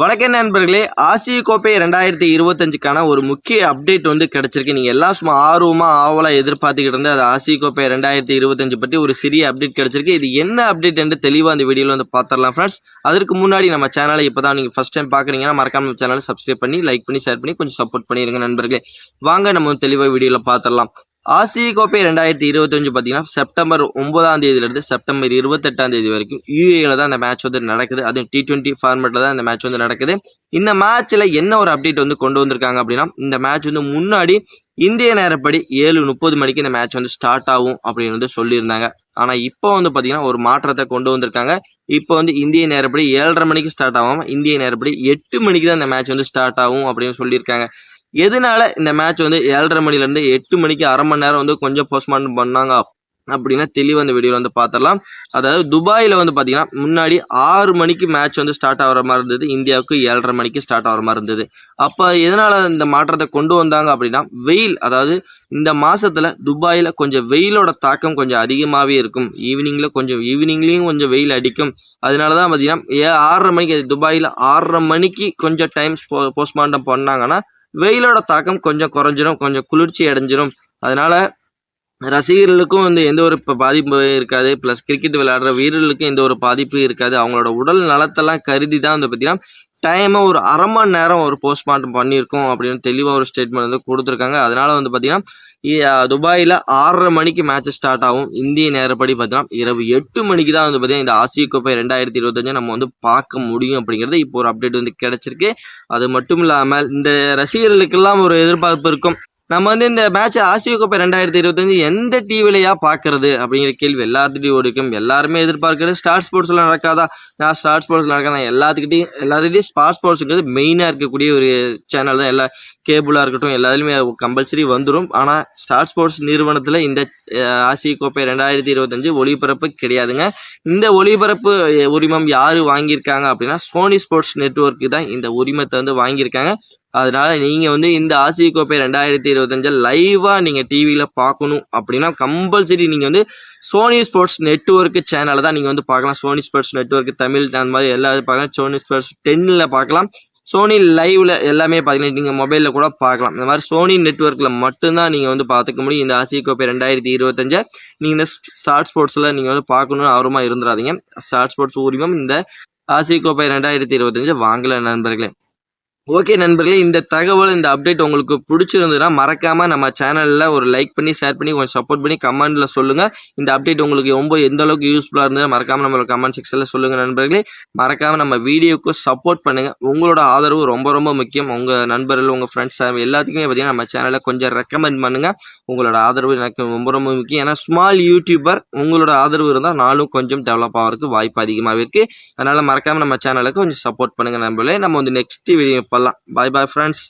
வணக்கம் நண்பர்களே ஆசிய கோப்பை ரெண்டாயிரத்தி இருபத்தஞ்சுக்கான ஒரு முக்கிய அப்டேட் வந்து கிடச்சிருக்கு. நீங்கள் எல்லாம் சும்மா ஆர்வமாக ஆவலாக எதிர்பார்த்துக்கிட்டு இருந்து அது ஆசிய கோப்பை ரெண்டாயிரத்தி இருபத்தஞ்சு பற்றி ஒரு சிறிய அப்டேட் கிடச்சிருக்கு. இது என்ன அப்டேட் என்று தெளிவாக அந்த வீடியோவில் வந்து பார்த்துடலாம் ஃப்ரெண்ட்ஸ் அதுக்கு முன்னாடி நம்ம சேனலை இப்போ தான் நீங்கள் ஃபஸ்ட் டைம் பார்க்குறீங்கன்னா மறக்காம நம்ம சேனலை சப்ஸ்கிரைப் பண்ணி லைக் பண்ணி ஷேர் பண்ணி கொஞ்சம் சப்போர்ட் பண்ணிடுங்க நண்பர்களே. வாங்க நம்ம தெளிவாக வீடியோவில் பார்த்துடலாம். ஆசிய கோப்பை ரெண்டாயிரத்தி இருபத்தஞ்சு பார்த்தீங்கன்னா செப்டம்பர் ஒன்பதாம் தேதியிலிருந்து செப்டம்பர் இருபத்தெட்டாம் தேதி வரைக்கும் யூஏல தான் அந்த மேட்ச் வந்து நடக்குது. அதுவும் டி டுவெண்ட்டி ஃபார்மேட்டில் தான் இந்த மேட்ச் வந்து நடக்குது. இந்த மேட்ச்சில் என்ன ஒரு அப்டேட் வந்து கொண்டு வந்திருக்காங்க அப்படின்னா இந்த மேட்ச் வந்து முன்னாடி இந்திய நேரப்படி ஏழு முப்பது மணிக்கு இந்த மேட்ச் வந்து ஸ்டார்ட் ஆகும் அப்படின்னு வந்து சொல்லியிருந்தாங்க. ஆனால் இப்போ வந்து பார்த்தீங்கன்னா ஒரு மாற்றத்தை கொண்டு வந்திருக்காங்க. இப்போ வந்து இந்திய நேரப்படி ஏழரை மணிக்கு ஸ்டார்ட் ஆகாமல் இந்திய நேரப்படி எட்டு மணிக்கு தான் இந்த மேட்ச் வந்து ஸ்டார்ட் ஆகும் அப்படின்னு சொல்லியிருக்காங்க. எதனால இந்த மேட்ச் வந்து ஏழரை மணிலேருந்து எட்டு மணிக்கு அரை மணி நேரம் வந்து கொஞ்சம் போஸ்ட்மார்ட் பண்ணாங்க அப்படின்னா தெளிவாக அந்த வீடியோவில் வந்து பார்த்துடலாம் அதாவது துபாயில் வந்து பார்த்தீங்கன்னா முன்னாடி ஆறு மணிக்கு மேட்ச் வந்து ஸ்டார்ட் ஆகிற மாதிரி இருந்தது. இந்தியாவுக்கு ஏழரை மணிக்கு ஸ்டார்ட் ஆகிற மாதிரி இருந்தது. அப்போ எதனால் இந்த மாற்றத்தை கொண்டு வந்தாங்க அப்படின்னா வெயில் அதாவது இந்த மாதத்தில் துபாயில் கொஞ்சம் வெயிலோட தாக்கம் கொஞ்சம் அதிகமாகவே இருக்கும். ஈவினிங்கில் கொஞ்சம் ஈவினிங்லேயும் கொஞ்சம் வெயில் அடிக்கும். அதனால தான் பார்த்தீங்கன்னா ஏ ஆறரை மணிக்கு துபாயில் ஆறரை மணிக்கு கொஞ்சம் டைம் போ போஸ்ட்மார்ட்டம் பண்ணாங்கன்னா வெயிலோட தாக்கம் கொஞ்சம் குறைஞ்சிரும் கொஞ்சம் குளிர்ச்சி அடைஞ்சிரும். அதனால் ரசிகர்களுக்கும் வந்து எந்த ஒரு இப்போ பாதிப்பு இருக்காது. ப்ளஸ் கிரிக்கெட் விளையாடுற வீரர்களுக்கும் எந்த ஒரு பாதிப்பும் இருக்காது. அவங்களோட உடல் நலத்தெல்லாம் கருதி தான் வந்து பார்த்திங்கன்னா டைமாக ஒரு அரை மணி நேரம் ஒரு போஸ்ட்மார்ட்டம் பண்ணியிருக்கோம் அப்படின்னு தெளிவாக ஒரு ஸ்டேட்மெண்ட் வந்து கொடுத்துருக்காங்க. அதனால் வந்து பார்த்திங்கன்னா துபாயில் ஆறரை மணிக்கு மேட்ச் ஸ்டார்ட் ஆகும். இந்திய நேரப்படி பார்த்தீங்கன்னா இரவு எட்டு மணிக்கு தான் வந்து பார்த்தீங்கன்னா இந்த ஆசிய கோப்பை ரெண்டாயிரத்தி இருபத்தஞ்சு நம்ம வந்து பார்க்க முடியும் அப்படிங்கிறது இப்போ ஒரு அப்டேட் வந்து கிடச்சிருக்கு. அது மட்டும் இல்லாமல் இந்த ரசிகர்களுக்கெல்லாம் ஒரு எதிர்பார்ப்பு இருக்கும். நம்ம வந்து இந்த மேட்ச் ஆசிய கோப்பை ரெண்டாயிரத்தி இருபத்தஞ்சு எந்த டிவிலையா பார்க்கறது அப்படிங்கிற கேள்வி எல்லாத்துட்டையும் ஓடிக்கும் எல்லாருமே எதிர்பார்க்கறது ஸ்டார் ஸ்போர்ட்ஸில் நடக்காதா? நான் ஸ்டார் ஸ்போர்ட்ஸில் நடக்காதா எல்லாத்துக்கிட்டையும் எல்லாத்துக்கிட்டையும் ஸ்டார் ஸ்போர்ட்ஸுங்கிறது மெயினாக இருக்கக்கூடிய ஒரு சேனல் தான். எல்லா கேபிளாக இருக்கட்டும் எல்லாத்துலேயுமே கம்பல்சரி வந்துடும் ஆனால் ஸ்டார் ஸ்போர்ட்ஸ் நிறுவனத்தில் இந்த ஆசிய கோப்பை ரெண்டாயிரத்தி இருபத்தஞ்சு ஒளிபரப்பு கிடையாதுங்க. இந்த ஒளிபரப்பு உரிமம் யார் வாங்கியிருக்காங்க அப்படின்னா சோனி ஸ்போர்ட்ஸ் நெட்ஒர்க்கு தான் இந்த உரிமத்தை வந்து வாங்கியிருக்காங்க. அதனால் நீங்கள் வந்து இந்த ஆசிய கோப்பை ரெண்டாயிரத்தி இருபத்தஞ்சில் லைவாக நீங்கள் டிவியில் பார்க்கணும் அப்படின்னா கம்பல்சரி நீங்கள் வந்து சோனி ஸ்போர்ட்ஸ் நெட்ஒர்க்கு சேனலை தான் நீங்கள் வந்து பார்க்கலாம். சோனி ஸ்போர்ட்ஸ் நெட்ஒர்க் தமிழ் அந்த மாதிரி எல்லா பார்க்கலாம். சோனி ஸ்போர்ட்ஸ் டென்னில் பார்க்கலாம். சோனி லைவில் எல்லாமே பார்த்தீங்கன்னா நீங்கள் மொபைலில் கூட பார்க்கலாம். இந்த மாதிரி சோனி நெட்ஒர்க்கில் மட்டும்தான் நீங்கள் வந்து பார்த்துக்க முடியும். இந்த ஆசிய கோப்பை ரெண்டாயிரத்தி இருபத்தஞ்சை நீங்கள் இந்த ஸ்டார்ட் ஸ்போர்ட்ஸில் நீங்கள் வந்து பார்க்கணுன்னு ஆர்வமாக இருந்துடாதீங்க. ஸ்டார்ட் ஸ்போர்ட்ஸ் உரிமம் இந்த ஆசிய கோப்பை ரெண்டாயிரத்தி இருபத்தஞ்சு வாங்கலை நண்பர்களே. ஓகே நண்பர்களே இந்த தகவல் இந்த அப்டேட் உங்களுக்கு பிடிச்சிருந்ததுன்னா மறக்காமல் நம்ம சேனலில் ஒரு லைக் பண்ணி ஷேர் பண்ணி கொஞ்சம் சப்போர்ட் பண்ணி கமெண்ட்டில் சொல்லுங்கள் இந்த அப்டேட் உங்களுக்கு ரொம்ப எந்த அளவுக்கு யூஸ்ஃபுல்லாக இருந்தது மறக்காமல் நம்மளோட கமெண்ட் செக்ஷனில் சொல்லுங்கள் நண்பர்களே. மறக்காமல் நம்ம வீடியோக்கு சப்போர்ட் பண்ணுங்கள் உங்களோட ஆதரவு ரொம்ப ரொம்ப முக்கியம். உங்கள் நண்பர்கள் உங்கள் ஃப்ரெண்ட்ஸ் எல்லாத்துக்குமே பார்த்தீங்கன்னா நம்ம சேனலை கொஞ்சம் ரெக்கமெண்ட் பண்ணுங்கள் உங்களோட ஆதரவு எனக்கு ரொம்ப ரொம்ப முக்கியம். ஏன்னா ஸ்மால் யூடியூபர் உங்களோட ஆதரவு இருந்தால் நானும் கொஞ்சம் டெவலப் ஆகிறதுக்கு வாய்ப்பு அதிகமாக இருக்குது அதனால் மறக்காமல் நம்ம சேனலுக்கு கொஞ்சம் சப்போர்ட் பண்ணுங்கள் நம்மளே நம்ம வந்து நெக்ஸ்ட் வீடியோ பண்ணலாம் பாய் பாய் ஃப்ரெண்ட்ஸ்